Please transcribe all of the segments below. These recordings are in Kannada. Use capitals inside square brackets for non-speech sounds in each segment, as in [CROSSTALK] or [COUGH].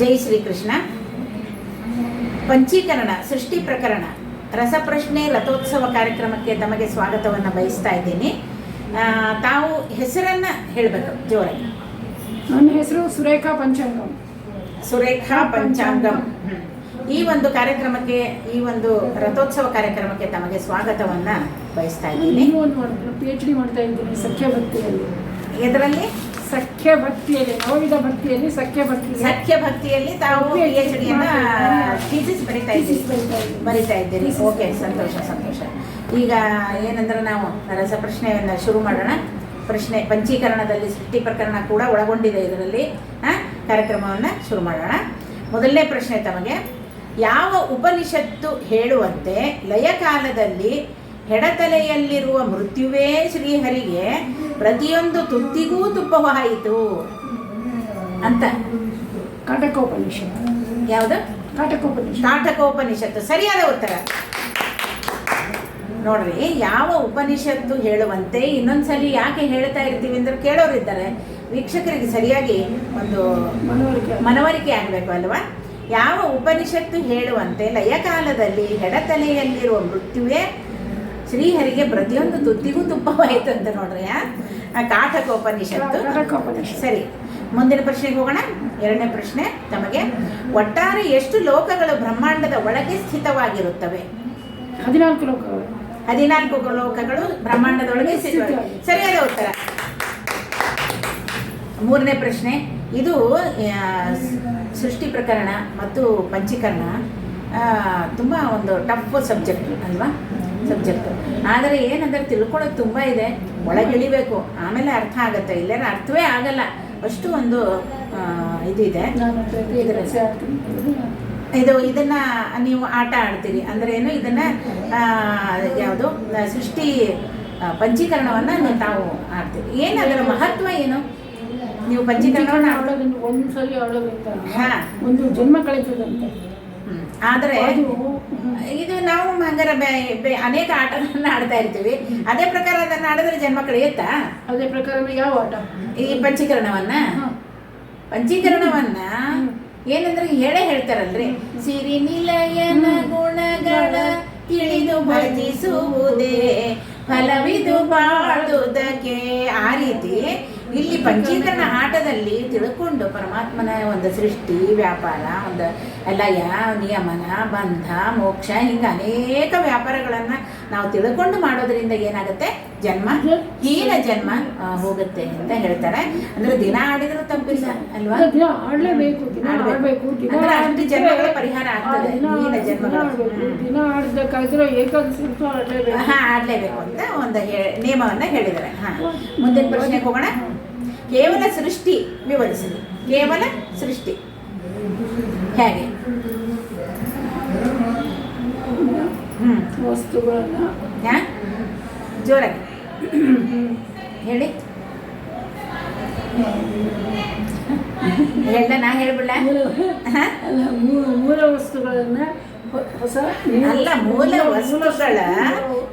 ಜೈ ಶ್ರೀಕೃಷ್ಣ. ಪಂಚೀಕರಣ ಸೃಷ್ಟಿ ಪ್ರಕರಣ ರಸಪ್ರಶ್ನೆ ರಥೋತ್ಸವ ಕಾರ್ಯಕ್ರಮಕ್ಕೆ ತಮಗೆ ಸ್ವಾಗತವನ್ನು ಬಯಸ್ತಾ ಇದ್ದೀನಿ. ತಾವು ಹೆಸರನ್ನು ಹೇಳಬೇಕು ಜೋರಾಗಿ. ನನ್ನ ಹೆಸರು ಸುರೇಖಾ ಪಂಚಾಂಗಂ ಸುರೇಖಾ ಪಂಚಾಂಗಂ ಈ ಒಂದು ಕಾರ್ಯಕ್ರಮಕ್ಕೆ ಈ ಒಂದು ರಥೋತ್ಸವ ಕಾರ್ಯಕ್ರಮಕ್ಕೆ ತಮಗೆ ಸ್ವಾಗತವನ್ನು ಬಯಸ್ತಾ ಇದ್ದೀನಿ. ಪಿ ಎಚ್ ಡಿ ಮಾಡ್ತಾ ಇದ್ದೀನಿ ಸಖ್ಯ ಭಕ್ತಿಯಲ್ಲಿ ಇದರಲ್ಲಿ ಸಖ್ಯ ಭಕ್ತಿಯಲ್ಲಿ ನವವಿಧ ಭಕ್ತಿಯಲ್ಲಿ ಸಖ್ಯ ಭಕ್ತಿ ಸಖ್ಯ ಭಕ್ತಿಯಲ್ಲಿ ತಾವು ಪಿ ಎಚ್ ಡಿಯನ್ನು ಥೀಸಿಸ್ ಬರಿತಾ ಇದ್ದೀರಿ ಬರಿತಾ ಇದ್ದೀರಿ. ಓಕೆ ಸಂತೋಷ ಸಂತೋಷ. ಈಗ ಏನಂದ್ರೆ ನಾವು ರಸಪ್ರಶ್ನೆಯನ್ನು ಶುರು ಮಾಡೋಣ. ಪ್ರಶ್ನೆ ಪಂಚೀಕರಣದಲ್ಲಿ ಸೃಷ್ಟಿ ಪ್ರಕರಣ ಕೂಡ ಒಳಗೊಂಡಿದೆ ಇದರಲ್ಲಿ. ಆ, ಕಾರ್ಯಕ್ರಮವನ್ನು ಶುರು ಮಾಡೋಣ. ಮೊದಲನೇ ಪ್ರಶ್ನೆ ತಮಗೆ ಯಾವ ಉಪನಿಷತ್ತು ಹೇಳುವಂತೆ ಲಯಕಾಲದಲ್ಲಿ ಹೆಡತಲೆಯಲ್ಲಿರುವ ಮೃತ್ಯುವೇ ಶ್ರೀಹರಿಗೆ ಪ್ರತಿಯೊಂದು ತುತ್ತಿಗೂ ತುಪ್ಪವಾಯಿತು ಅಂತ. ಕಾಟಕೋಪನಿಷತ್ ಯಾವುದು? ಕಾಟಕೋಪನಿಷತ್ ಕಾಟಕೋಪನಿಷತ್ತು. ಸರಿಯಾದ ಉತ್ತರ. ನೋಡ್ರಿ ಯಾವ ಉಪನಿಷತ್ತು ಹೇಳುವಂತೆ ಇನ್ನೊಂದ್ಸಲಿ ಯಾಕೆ ಹೇಳ್ತಾ ಇರ್ತೀವಿ ಅಂದ್ರೆ ಕೇಳೋರಿದ್ದಾರೆ ವೀಕ್ಷಕರಿಗೆ ಸರಿಯಾಗಿ ಒಂದು ಮನವರಿಕೆ ಮನವರಿಕೆ ಆಗಬೇಕು ಅಲ್ವಾ? ಯಾವ ಉಪನಿಷತ್ತು ಹೇಳುವಂತೆ ಲಯಕಾಲದಲ್ಲಿ ಎಡತಲೆಯಲ್ಲಿರುವ ಮೃತ್ಯುವೇ ಶ್ರೀಹರಿಗೆ ಪ್ರತಿಯೊಂದು ತುತ್ತಿಗೂ ತುಪ್ಪವಾಯಿತು ಅಂತ ನೋಡ್ರಿ ಕಾಟಕೋಪನಿಷತ್ತು. ಸರಿ ಮುಂದಿನ ಪ್ರಶ್ನೆಗೆ ಹೋಗೋಣ. ಎರಡನೇ ಪ್ರಶ್ನೆ ತಮಗೆ ಒಟ್ಟಾರೆ ಎಷ್ಟು ಲೋಕಗಳು ಬ್ರಹ್ಮಾಂಡದ ಒಳಗೆ ಸ್ಥಿತವಾಗಿರುತ್ತವೆ? ಹದಿನಾಲ್ಕು ಲೋಕಗಳು. ಹದಿನಾಲ್ಕು ಲೋಕಗಳು ಬ್ರಹ್ಮಾಂಡದೊಳಗೆ ಸರಿಯಾದ ಉತ್ತರ. ಮೂರನೇ ಪ್ರಶ್ನೆ ಇದು ಸೃಷ್ಟಿ ಪ್ರಕರಣ ಮತ್ತು ಪಂಚೀಕರಣ ತುಂಬ ಒಂದು ಟಫ್ ಸಬ್ಜೆಕ್ಟ್ ಅಲ್ವಾ? ಸಬ್ಜೆಕ್ಟ್ ಆದರೆ ಏನಂದ್ರೆ ತಿಳ್ಕೊಳ್ಳೋದು ತುಂಬ ಇದೆ. ಒಳಗಿಳಿಬೇಕು ಆಮೇಲೆ ಅರ್ಥ ಆಗುತ್ತೆ. ಇಲ್ಲಾರ ಅರ್ಥವೇ ಆಗಲ್ಲ. ಅಷ್ಟು ಒಂದು ಇದಿದೆ. ಇದು ಇದನ್ನ ನೀವು ಆಟ ಆಡ್ತೀರಿ. ಅಂದ್ರೆ ಏನು ಇದನ್ನ ಯಾವುದು ಸೃಷ್ಟಿ ಪಂಚೀಕರಣವನ್ನ ನೀವು ತಾವು ಆಡ್ತೀರಿ. ಏನು ಅದರ ಮಹತ್ವ ಏನು? ನೀವು ಪಂಚೀಕರಣವನ್ನ ಒಂದು ಜನ್ಮ ಕಳೀತದಂತೆ ಹ್ಮ್. ಆದರೆ ಇದು ನಾವು ಹಂಗಾರ ಅನೇಕ ಆಟಗಳನ್ನ ಆಡ್ತಾ ಇರ್ತೀವಿ. ಅದೇ ಪ್ರಕಾರ ಅದನ್ನ ಆಡಿದ್ರೆ ಜನ್ಮ ಕಳೆಯುತ್ತಾ ಅದೇ ಪ್ರಕಾರ ಯಾವ ಆಟ? ಈ ಪಂಚೀಕರಣವನ್ನ. ಪಂಚೀಕರಣವನ್ನ ಏನಂದ್ರೆ ಹೇಳೇ ಹೇಳ್ತಾರಲ್ರಿ. ಸಿರಿ ನಿಲಯನ ಗುಣಗಳ ತಿಳಿದು ಭಜಿಸುವುದೇ. ಫಲವಿದು ಬಾಳುವುದಕ್ಕೆ ಆ ರೀತಿ ಇಲ್ಲಿ ಪಂಚೀಕರಣ ಆಟದಲ್ಲಿ ತಿಳ್ಕೊಂಡು ಪರಮಾತ್ಮನ ಒಂದು ಸೃಷ್ಟಿ ವ್ಯಾಪಾರ ಒಂದು ಲಯ ನಿಯಮನ ಬಂಧ ಮೋಕ್ಷ ಹಿಂಗೆ ಅನೇಕ ವ್ಯಾಪಾರಗಳನ್ನು ನಾವು ತಿಳ್ಕೊಂಡು ಮಾಡೋದ್ರಿಂದ ಏನಾಗುತ್ತೆ? ಜನ್ಮ ಹೀನ ಜನ್ಮ ಹೋಗುತ್ತೆ ಅಂತ ಹೇಳ್ತಾರೆ. ಅಂದ್ರೆ ದಿನ ಆಡಿದ್ರು ತಪ್ಪಿಲ್ಲ ಅಲ್ವಾ? ಆಡ್ಲೇಬೇಕು ಅಂದ್ರೆ ಅಷ್ಟು ಜನ್ಮಗಳ ಪರಿಹಾರ ಆಗ್ತದೆ ಹೀನ ಜನ್ಮಗಳು. ದಿನ ಆಡ್ಬೇಕಾದ್ರೆ ಏಕಾದಶಿ ಆಡ್ಲೇಬೇಕು. ಹಾ ಆಡ್ಲೇಬೇಕು ಅಂತ ಒಂದು ನಿಯಮವನ್ನ ಹೇಳಿದ್ದಾರೆ. ಹಾ. ಮುಂದಿನ ಪ್ರಶ್ನೆಗೆ ಹೋಗೋಣ. ಕೇವಲ ಸೃಷ್ಟಿ ವಿವರಿಸಿದೆ. ಕೇವಲ ಸೃಷ್ಟಿ. ಹೇಗೆ? ವಸ್ತುಗಳನ್ನು ಜೋರಾಗಿ. ಹೇಳಿ. ಹೇಳ ನಾ ಹೇಳ್ಬಿಡ ಮೂಲ ವಸ್ತುಗಳನ್ನ ಹೊಸ ಅಲ್ಲ ಮೂಲ ವಸ್ತುಗಳ.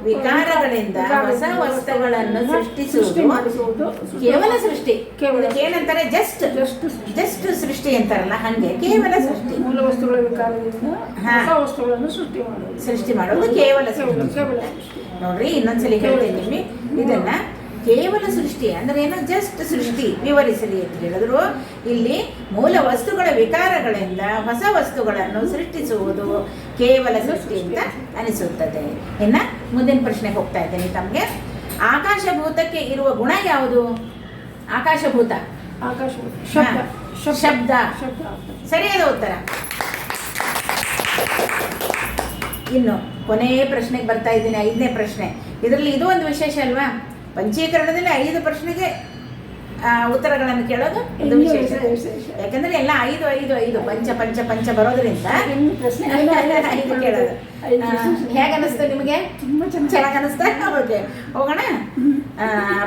ವಿಕಾರಗಳಿಂದ ಹೊಸ ವಸ್ತುಗಳನ್ನು ಸೃಷ್ಟಿ ಸೃಷ್ಟಿಸುವುದು ಕೇವಲ ಸೃಷ್ಟಿ. ಏನಂತಾರೆ? ಜಸ್ಟ್ ಜಸ್ಟ್ ಜಸ್ಟ್ ಸೃಷ್ಟಿ ಅಂತಾರಲ್ಲ ಹಂಗೆ. ಕೇವಲ ಸೃಷ್ಟಿ. ಮೂಲ ವಸ್ತುಗಳ ವಿಕಾರದಿಂದ. ಹೊಸ ವಸ್ತುಗಳನ್ನು ಸೃಷ್ಟಿ ಮಾಡೋದು ಸೃಷ್ಟಿ ಮಾಡೋದು ಕೇವಲ ಕೇವಲ ಸೃಷ್ಟಿ. ಕೇವಲ ಸೃಷ್ಟಿ. ನೋಡ್ರಿ ಇನ್ನೊಂದ್ಸಲಿ ಹೇಳ್ತೀನಿ ಇದನ್ನ ಕೇವಲ ಸೃಷ್ಟಿ ಅಂದ್ರೆ ಏನೋ? ಜಸ್ಟ್ ಸೃಷ್ಟಿ ವಿವರಿಸಲಿ ಅಂತ ಹೇಳಿದ್ರು. ಇಲ್ಲಿ ಮೂಲ ವಸ್ತುಗಳ ವಿಕಾರಗಳಿಂದ ಹೊಸ ವಸ್ತುಗಳನ್ನು ಸೃಷ್ಟಿಸುವುದು ಕೇವಲ ಸೃಷ್ಟಿ ಅಂತ ಅನಿಸುತ್ತದೆ. ಇನ್ನ ಮುಂದಿನ ಪ್ರಶ್ನೆಗೆ ಹೋಗ್ತಾ ಇದ್ದೇನೆ ತಮಗೆ. ಆಕಾಶಭೂತಕ್ಕೆ ಇರುವ ಗುಣ ಯಾವುದು? ಆಕಾಶಭೂತ. ಆಕಾಶ ಶಬ್ದ. ಸರಿಯಾದ ಉತ್ತರ. ಇನ್ನು ಕೊನೆಯ ಪ್ರಶ್ನೆಗೆ ಬರ್ತಾ ಇದ್ದೀನಿ ಐದನೇ ಪ್ರಶ್ನೆ. ಇದರಲ್ಲಿ ಇದು ಒಂದು ವಿಶೇಷ ಅಲ್ವಾ? ಪಂಚೀಕರಣದಲ್ಲಿ ಐದು ಪ್ರಶ್ನೆಗೆ ಉತ್ತರಗಳನ್ನು ಕೇಳೋದು ಇದು ವಿಶೇಷ. ಯಾಕಂದ್ರೆ ಎಲ್ಲ ಐದು ಐದು ಐದು ಪಂಚ ಪಂಚ ಪಂಚ ಬರೋದ್ರಿಂದ [LAUGHS] ಐದು ಕೇಳೋದು. ಹೇಗೆ ಅನಿಸ್ತು ನಿಮಗೆ? ಚೆನ್ನಾಗಿ ಅನಿಸ್ತಾ? ಓಕೆ ಹೋಗೋಣ.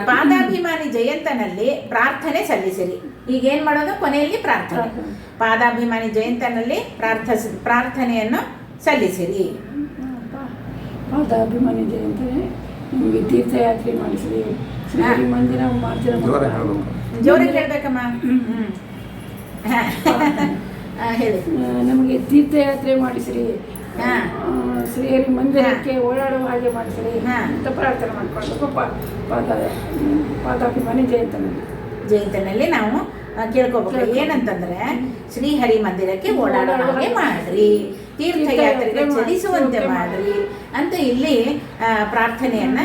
ಪಾದಾಭಿಮಾನಿ ಜಯಂತನಲ್ಲಿ ಪ್ರಾರ್ಥನೆ ಸಲ್ಲಿಸಿರಿ. ಈಗ ಏನ್ ಮಾಡೋದು? ಕೊನೆಯಲ್ಲಿ ಪ್ರಾರ್ಥನೆ. ಪ್ರಾರ್ಥನೆ. ಪಾದಾಭಿಮಾನಿ ಜಯಂತನಲ್ಲಿ ಪ್ರಾರ್ಥಿಸ ಪ್ರಾರ್ಥನೆಯನ್ನು ಸಲ್ಲಿಸಿರಿ. ಪಾದಾಭಿಮಾನಿ ಜಯಂತಿ ನಿಮಗೆ ತೀರ್ಥಯಾತ್ರೆ ಮಾಡಿಸ್ರಿ. ಶ್ರೀ ಮಂದಿರ ಮಾಡ್ತೀರ ಜೋರಾಗಿ ಹೇಳ್ಬೇಕು. ಜೋರಾಗಿ ಹೇಳ್ಬೇಕಮ್ಮ. ನಮಗೆ ತೀರ್ಥಯಾತ್ರೆ ಮಾಡಿಸ್ರಿ. ಶ್ರೀಹರಿ ಮಂದಿರಕ್ಕೆ ಓಡಾಡುವ ಹಾಗೆ ಮಾಡಿಸ್ರಿ. ಹಾ. ಅಂತ ಪ್ರಾರ್ಥನೆ ಮಾಡ್ಕೊಂಡು ಪಾದ ಪಾದಾಭಿಮಾನಿ ಜಯಂತನಲ್ಲಿ ಜಯಂತಿನಲ್ಲಿ ನಾವು ಕೇಳ್ಕೊಬೇಕು. ಏನಂತಂದ್ರೆ ಶ್ರೀಹರಿ ಮಂದಿರಕ್ಕೆ ಓಡಾಡೋ ಹಾಗೆ ಮಾಡ್ರಿ. ತೀರ್ಥಯಾತ್ರೆಗೆ ಚಲಿಸುವಂತೆ ಮಾಡ್ರಿ ಅಂತ ಇಲ್ಲಿ ಪ್ರಾರ್ಥನೆಯನ್ನ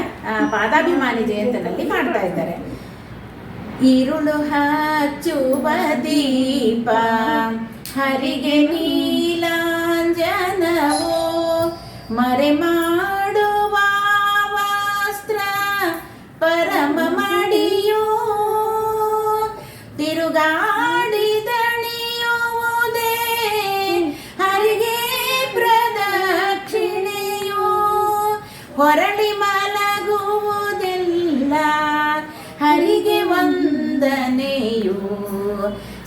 ಪಾದಾಭಿಮಾನಿ ಜಯಂತಿನಲ್ಲಿ ಮಾಡ್ತಾ ಇದ್ದಾರೆ. ಈರುಳು ಹಚ್ಚುವ ದೀಪ ಹರಿಗೆ ನೀಲಾಂಜನವು ಹೊರಳಿ ಮಲಗುವುದೆಲ್ಲ ಹರಿಗೆ ವಂದನೆಯು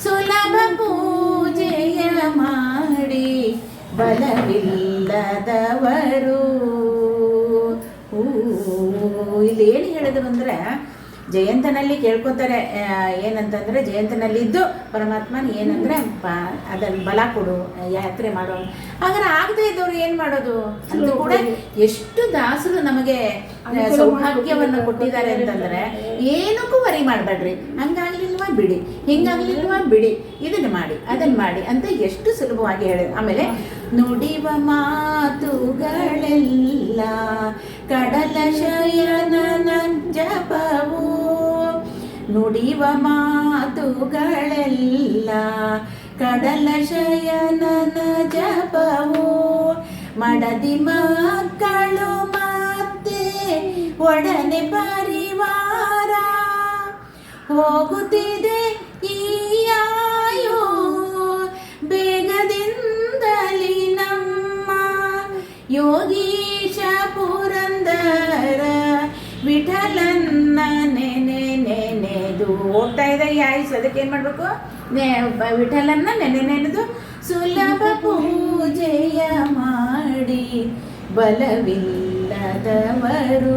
ಸುಲಭ ಪೂಜೆಯ ಮಾಡಿ ಬಲವಿಲ್ಲದವರು ಇಲ್ಲಿ ಏನು ಹೇಳಿದ್ರು ಅಂದ್ರೆ ಜಯಂತನಲ್ಲಿ ಕೇಳ್ಕೊತಾರೆ ಏನಂತಂದರೆ ಏನಂತಂದ್ರೆ ಜಯಂತನಲ್ಲಿ ಇದ್ದು ಪರಮಾತ್ಮನ ಏನಂದ್ರೆ ಬ ಅದನ್ನ ಬಲ ಕೊಡು ಯಾತ್ರೆ ಮಾಡೋ ಹಾಗಾದ್ರೆ ಆಗದೆ ಇದ್ದವ್ರು ಏನು ಮಾಡೋದು? ಅಂತ ಕೂಡ ಎಷ್ಟು ದಾಸರು ನಮಗೆ ಸೌಭಾಗ್ಯವನ್ನು ಕೊಟ್ಟಿದ್ದಾರೆ ಅಂತಂದ್ರೆ ಏನಕ್ಕೂ ವರಿ ಮಾಡಬೇಡ್ರಿ. ಹಂಗಾಗ್ಲಿಲ್ವಾ ಬಿಡಿ. ಹಿಂಗಾಗ್ಲಿಲ್ವಾ ಬಿಡಿ. ಇದನ್ನ ಮಾಡಿ ಅದನ್ನ ಮಾಡಿ ಅಂತ ಎಷ್ಟು ಸುಲಭವಾಗಿ ಹೇಳಿ. ಆಮೇಲೆ ನುಡಿವ ಮಾತುಗಳೆಲ್ಲ ಕಡಲ ಶಯನ ಜಪವು ನುಡಿವ ಮಾತುಗಳೆಲ್ಲ ಕಡಲ ಶಯನ ಜಪವು ಮಡದಿ ಮಕ್ಕಳು ಒಡನೆ ಪರಿವಾರ ಹೋಗುತ್ತಿದೆ ಈ ಆಯು ನಮ್ಮ ಯೋಗೀಶ ಪುರಂದರ ವಿಠಲನ್ನ ನೆನೆ ನೆನೆದು. ಹೋಗ್ತಾ ಇದೆ ಈ ಅದಕ್ಕೆ ಏನು ಮಾಡಬೇಕು? ವಿಠಲನ್ನ ನೆನೆ ನೆನೆದು ಸುಲಭ ಪೂಜೆಯ ಮಾಡಿ ಬಲವಿಲ್ಲದವರು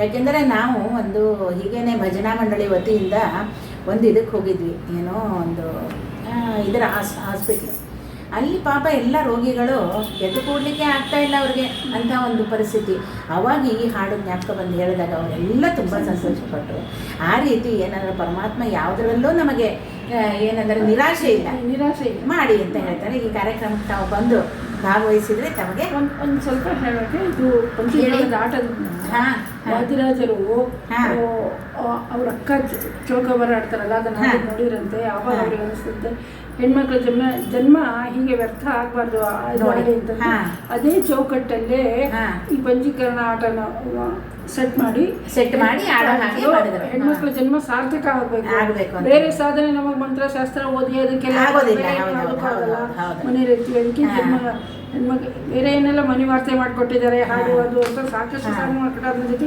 ಯಾಕೆಂದರೆ ನಾವು ಒಂದು ಹೀಗೇನೆ ಭಜನಾ ಮಂಡಳಿ ವತಿಯಿಂದ ಒಂದು ಇದಕ್ಕೆ ಹೋಗಿದ್ವಿ. ಏನೋ ಒಂದು ಇದರ ಹಾಸ್ ಹಾಸ್ಪಿಟ್ಲು. ಅಲ್ಲಿ ಪಾಪ ಎಲ್ಲ ರೋಗಿಗಳು ಎದ್ದು ಕೂಡಲಿಕ್ಕೆ ಆಗ್ತಾ ಇಲ್ಲ ಅವ್ರಿಗೆ ಅಂತ ಒಂದು ಪರಿಸ್ಥಿತಿ. ಅವಾಗ ಈ ಹಾಡು ಜ್ಞಾಪಕ ಬಂದು ಹೇಳಿದಾಗ ಅವರೆಲ್ಲ ತುಂಬ ಸಂತೋಷಪಟ್ಟರು ಆ ರೀತಿ ಏನಾದರೂ ಪರಮಾತ್ಮ ಯಾವುದರಲ್ಲೂ ನಮಗೆ ಏನಂದ್ರೆ ನಿರಾಶೆ ಇಲ್ಲ. ನಿರಾಶೆ ಮಾಡಿ ಅಂತ ಹೇಳ್ತಾರೆ. ಈ ಕಾರ್ಯಕ್ರಮಕ್ಕೆ ತಾವು ಬಂದು ಭಾಗವಹಿಸಿದ್ರೆ ತಮಗೆ ಒಂದು ಒಂದು ಸ್ವಲ್ಪ ಹೇಳೋಕೆ ಇದು ಪಂಚೀಕರಣದ ಆಟದ. ವಾದಿರಾಜರು. ಅವ್ರ ಅಕ್ಕ ಚೌಕಬರ ಆಡ್ತಾರಲ್ಲ ಅದನ್ನ ನೋಡಿರಂತೆ ಯಾವಾಗ. ಅವ್ರಿಗೆ ಅನಿಸುತ್ತೆ ಹೆಣ್ಮಕ್ಳ ಜನ್ಮ ಜನ್ಮ ಹೀಗೆ ವ್ಯರ್ಥ ಆಗ್ಬಾರ್ದು. ಅದೇ ಚೌಕಟ್ಟಲ್ಲೇ. ಈ ಪಂಚೀಕರಣ ಆಟನ ಸೆಟ್ ಮಾಡಿ ಸೆಟ್ ಮಾಡಿ ಆಡೋ ಹಾಗೆ ಮಾಡಿದ್ರು ಹೆಣ್ಮಕ್ಳ ಜನ್ಮ ಸಾರ್ಥಕ ಆಗಬೇಕು ಆಗ್ಬೇಕು ಬೇರೆ ಸಾಧನೆ ನಮಗೆ ಮಂತ್ರಶಾಸ್ತ್ರ ಓದಿ ಅದಕ್ಕೆಲ್ಲ ಆಗೋದಿಲ್ಲ. ಮನೇಲಿ ಇರ್ತೀವಿ ಅದಕ್ಕೆ. ಜನ್ಮ ಹೆಣ್ಮಕ್ಳು ಬೇರೆ ಏನೆಲ್ಲ ಮನೆ ವಾರ್ತೆ ಮಾಡ್ಕೊಟ್ಟಿದ್ದಾರೆ ಹಾಡು. ಅದು ಅಂತ ಸಾಕಷ್ಟು. ಸಾಧನೆ ಜೊತೆ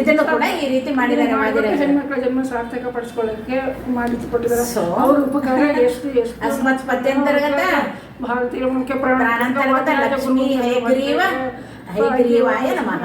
ಇದನ್ನು ಕೂಡ ಈ ರೀತಿ ಮಾಡಿದ್ದಾರೆ. ಹೆಣ್ಮಕ್ಳ ಜನ್ಮ ಸಾರ್ಥಕ ಪಡಿಸ್ಕೊಳ್ಳೋಕೆ ಮಾಡಿಸಿಕೊಟ್ಟಿದ್ದಾರೆ So, ಅವ್ರ ಉಪಕಾರ ಎಷ್ಟು ಎಷ್ಟು ಅಸ್ಮತ್ ಪತ್ಯಂತರ್ಗತ ಭಾರತೀಯ ಮುಖ್ಯ ಪ್ರಾಣ ಲಕ್ಷ್ಮೀ ಹಯಗ್ರೀವಾಯ ನಮಃ